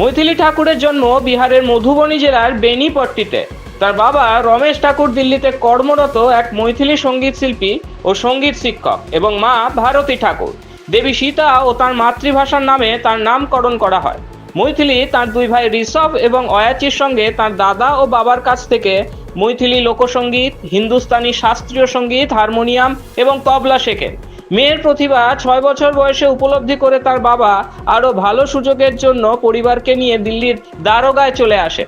মৈথিলি ঠাকুরের জন্ম বিহারের মধুবনী জেলার বেনিপট্টিতে। তার বাবা রমেশ ঠাকুর দিল্লিতে কর্মরত এক মৈথিলি সংগীত শিল্পী ও সংগীত শিক্ষক এবং মা ভারতী ঠাকুর। দেবী সীতা ও তার মাতৃভাষার নামে তার নামকরণ করা হয়। মৈথিলি তার দুই ভাই ঋষভ এবং অয়াচির সঙ্গে তার দাদা ও বাবার কাছ থেকে মৈথিলি লোকসঙ্গীত, হিন্দুস্তানি শাস্ত্রীয় সংগীত, হারমোনিয়াম এবং তবলা শেখেন। মেয়ের প্রতিভা ছয় বছর বয়সে উপলব্ধি করে তার বাবা আরও ভালো সুযোগের জন্য পরিবারকে নিয়ে দিল্লির দারোগায় চলে আসে।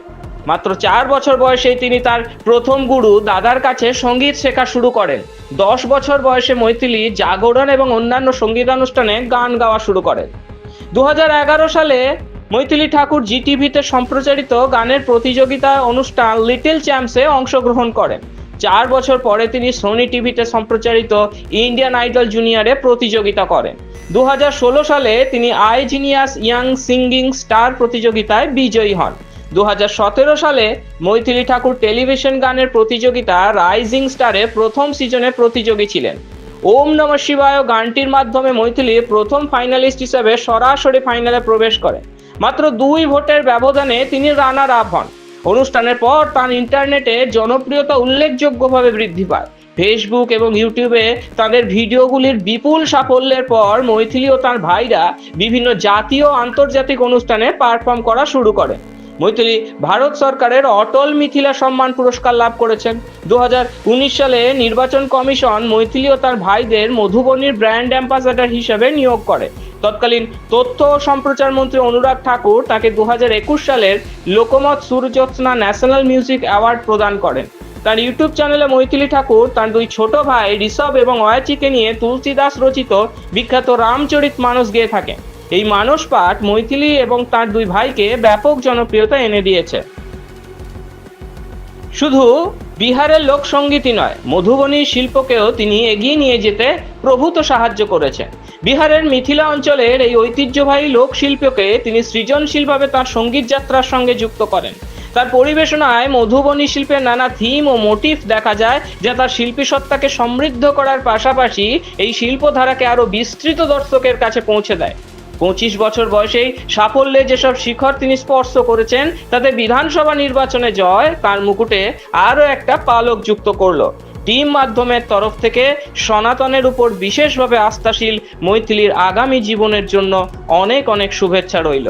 মাত্র চার বছর বয়সেই তিনি তার প্রথম গুরু দাদার কাছে সংগীত শেখা শুরু করেন। দশ বছর বয়সে মৈথিলি, জাগরণ এবং অন্যান্য সঙ্গীতানুষ্ঠানে গান গাওয়া শুরু করেন। দু হাজার এগারো সালে মৈথিলি ঠাকুর জি টিভিতে সম্প্রচারিত গানের প্রতিযোগিতা অনুষ্ঠান লিটল চ্যাম্পসে অংশগ্রহণ করেন। চার বছর পরে তিনি সোনি টিভিতে সম্প্রচারিত ইন্ডিয়ান আইডল জুনিয়রে প্রতিযোগিতা করেন। দু হাজার ষোলো সালে তিনি I genius young singing star প্রতিযোগিতায় বিজয়ী হন। দু হাজার সতেরো সালে মৈথিলি ঠাকুর টেলিভিশন গানের প্রতিযোগিতা রাইজিং স্টারে প্রথম সিজনে প্রতিযোগী ছিলেন। ওম নম শিবায় গানটির মাধ্যমে মৈথিলি প্রথম ফাইনালিস্ট হিসেবে সরাসরি ফাইনালে প্রবেশ করে মাত্র দুই ভোটের ব্যবধানে তিনি রানার আপ হন। অনুষ্ঠানের পর তার ইন্টারনেটে জনপ্রিয়তা উল্লেখযোগ্যভাবে বৃদ্ধি পায়। ফেসবুক এবং ইউটিউবে তাদের ভিডিওগুলির বিপুল সাফল্যের পর মৈথিলি ও তার ভাইরা বিভিন্ন জাতীয় আন্তর্জাতিক অনুষ্ঠানে পারফর্ম করা শুরু করে মৈথিলি ভারত সরকারের অটল মিথিলা সম্মান পুরস্কার লাভ করেছেন। দু হাজার উনিশ সালে নির্বাচন কমিশন মৈথিলি ও তার ভাইদের মধুবনীর ব্র্যান্ড অ্যাম্বাসাডার হিসেবে নিয়োগ করে। তৎকালীন তথ্য ও সম্প্রচার মন্ত্রী অনুরাগ ঠাকুর তাকে দু হাজার একুশ সালের Lokmat Surjyotsna national music award প্রদান করেন। তার ইউটিউব চ্যানেলে মৈথিলি ঠাকুর, তার দুই ছোট ভাই ঋষভ এবং অয়াচিকে নিয়ে তুলসীদাস রচিত বিখ্যাত রামচরিত মানস গেয়ে থাকেন। এই মানস পাঠ মৈথিলি এবং তার দুই ভাইকে ব্যাপক জনপ্রিয়তা এনে দিয়েছে। শুধু বিহারের লোকসঙ্গীতই নয়, মধুবনী শিল্পকেও তিনি এগিয়ে নিয়ে যেতে প্রভূত সাহায্য করেছেন। বিহারের মিথিলা অঞ্চলের এই ঐতিহ্যবাহী লোকশিল্পকে তিনি সৃজনশীলভাবে তার সংগীত যাত্রার সঙ্গে যুক্ত করেন। তার পরিবেশনায় মধুবনী শিল্পের নানা থিম ও মোটিভ দেখা যায়, যা তার শিল্পী সত্তাকে সমৃদ্ধ করার পাশাপাশি এই শিল্পধারাকে আরও বিস্তৃত দর্শকের কাছে পৌঁছে দেয়। পঁচিশ বছর বয়সেই সাফল্যে যেসব শিখর তিনি স্পর্শ করেছেন, তাতে বিধানসভা নির্বাচনে জয় তার মুকুটে আরও একটা পালক যুক্ত করল। টিম মাধ্যমের তরফ থেকে সনাতনের উপর বিশেষভাবে আস্থাশীল মৈথিলির আগামী জীবনের জন্য অনেক অনেক শুভেচ্ছা রইল।